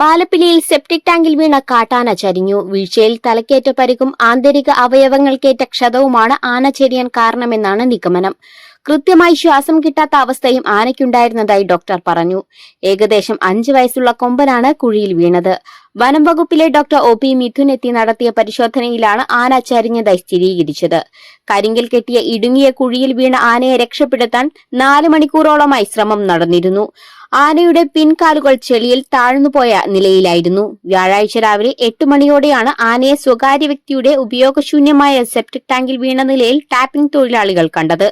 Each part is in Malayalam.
പാലപ്പിലിയിൽ സെപ്റ്റിക് ടാങ്കിൽ വീണ കാട്ടാന ചരിഞ്ഞു. വീഴ്ചയിൽ തലക്കേറ്റ പരിക്കും ആന്തരിക അവയവങ്ങൾക്കേറ്റ ക്ഷതവുമാണ് ആന ചരിയാൻ കാരണമെന്നാണ് നിഗമനം. കൃത്യമായി ശ്വാസം കിട്ടാത്ത അവസ്ഥയും ആനയ്ക്കുണ്ടായിരുന്നതായി ഡോക്ടർ പറഞ്ഞു. ഏകദേശം അഞ്ചു വയസ്സുള്ള കൊമ്പനാണ് കുഴിയിൽ വീണത്. വനം വകുപ്പിലെ ഡോക്ടർ ഒ പി മിഥുൻ എത്തി നടത്തിയ പരിശോധനയിലാണ് ആന ചരിഞ്ഞതായി സ്ഥിരീകരിച്ചത്. കരിങ്കിൽ കെട്ടിയ ഇടുങ്ങിയ കുഴിയിൽ വീണ ആനയെ രക്ഷപ്പെടുത്താൻ നാല് മണിക്കൂറോളമായി ശ്രമം നടന്നിരുന്നു. ആനയുടെ പിൻകാലുകൾ ചെളിയിൽ താഴ്ന്നുപോയ നിലയിലായിരുന്നു. വ്യാഴാഴ്ച രാവിലെ എട്ട് മണിയോടെയാണ് ആനയെ സ്വകാര്യ വ്യക്തിയുടെ ഉപയോഗശൂന്യമായ സെപ്റ്റിക് ടാങ്കിൽ വീണ നിലയിൽ ടാപ്പിംഗ് തൊഴിലാളികൾ കണ്ടത്.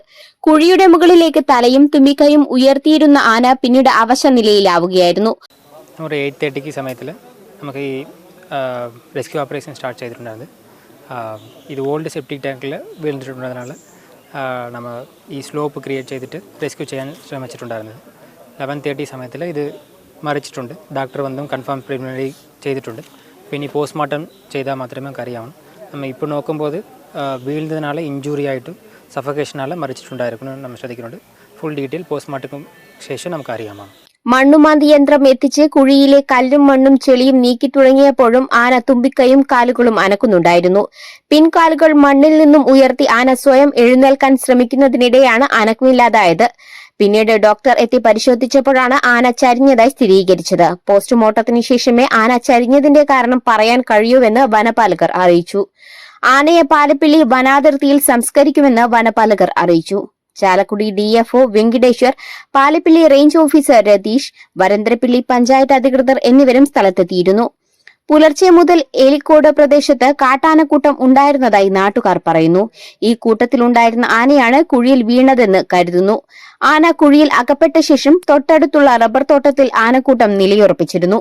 കുഴിയുടെ മുകളിലേക്ക് തലയും തുമ്പിക്കയും ഉയർത്തിയിരുന്ന ആന പിന്നീട് അവശ നിലയിലാവുകയായിരുന്നു. നമുക്ക് ഈ റെസ്ക്യൂ ഓപ്പറേഷൻ സ്റ്റാർട്ട് ചെയ്തിട്ടുണ്ടായിരുന്നത്. ഇത് ഓൾഡ് സെപ്റ്റിക് ടാങ്കിൽ വീണിട്ടുള്ളതിനാൽ നമ്മൾ ഈ സ്ലോപ്പ് ക്രിയേറ്റ് ചെയ്തിട്ട് റെസ്ക്യൂ ചെയ്യാൻ ശ്രമിച്ചിട്ടുണ്ടായിരുന്നത്. ലെവൻ തേർട്ടി സമയത്തിൽ ഇത് മരിച്ചിട്ടുണ്ട് ഡോക്ടർ വന്നും കൺഫേം പ്രിലിമിനറി ചെയ്തിട്ടുണ്ട്. പിന്നെ പോസ്റ്റ്മോർട്ടം ചെയ്താൽ മാത്രമേ നമുക്ക് അറിയാവൂ. നമ്മൾ ഇപ്പോൾ നോക്കുമ്പോൾ വീഴുന്നതിനാൽ ഇഞ്ചുറി ആയിട്ടും സഫക്കേഷനാൽ മറിച്ചിട്ടുണ്ടായിരിക്കുന്നു നമ്മൾ ശ്രദ്ധിക്കുന്നുണ്ട്. ഫുൾ ഡീറ്റെയിൽ പോസ്റ്റ്മോർട്ടം ശേഷം നമുക്ക് അറിയാമാണ് മണ്ണുമാന്തി യന്ത്രം എത്തിച്ച് കുഴിയിലെ കല്ലും മണ്ണും ചെളിയും നീക്കി തുടങ്ങിയപ്പോഴും ആന തുമ്പിക്കൈയും കാലുകളും അനക്കുന്നുണ്ടായിരുന്നു. പിൻകാലുകൾ മണ്ണിൽ നിന്നും ഉയർത്തി ആന സ്വയം എഴുന്നേൽക്കാൻ ശ്രമിക്കുന്നതിനിടെയാണ് അനക്കമില്ലാതായത്. പിന്നീട് ഡോക്ടർ എത്തി പരിശോധിച്ചപ്പോഴാണ് ആന ചരിഞ്ഞതായി സ്ഥിരീകരിച്ചത്. പോസ്റ്റ്മോർട്ടത്തിന് ശേഷമേ ആന ചരിഞ്ഞതിന്റെ കാരണം പറയാൻ കഴിയൂവെന്ന് വനപാലകർ അറിയിച്ചു. ആനയെ പാലപ്പിള്ളി വനാതിർത്തിയിൽ സംസ്കരിക്കുമെന്ന് വനപാലകർ അറിയിച്ചു. Chalakudy DFO Venkateshwar Palappilly range officer Ratheesh Varantharappilly panchayat അധികൃതർ എന്നിവരും സ്ഥലത്തെത്തിയിരുന്നു. പുലർച്ചെ മുതൽ ഏലിക്കോട് പ്രദേശത്ത് കാട്ടാനക്കൂട്ടം ഉണ്ടായിരുന്നതായി നാട്ടുകാർ പറയുന്നു. ഈ കൂട്ടത്തിലുണ്ടായിരുന്ന ആനയാണ് കുഴിയിൽ വീണതെന്ന് കരുതുന്നു. ആന കുഴിയിൽ അകപ്പെട്ട ശേഷം തൊട്ടടുത്തുള്ള റബ്ബർ തോട്ടത്തിൽ ആനക്കൂട്ടം നിലയുറപ്പിച്ചിരുന്നു.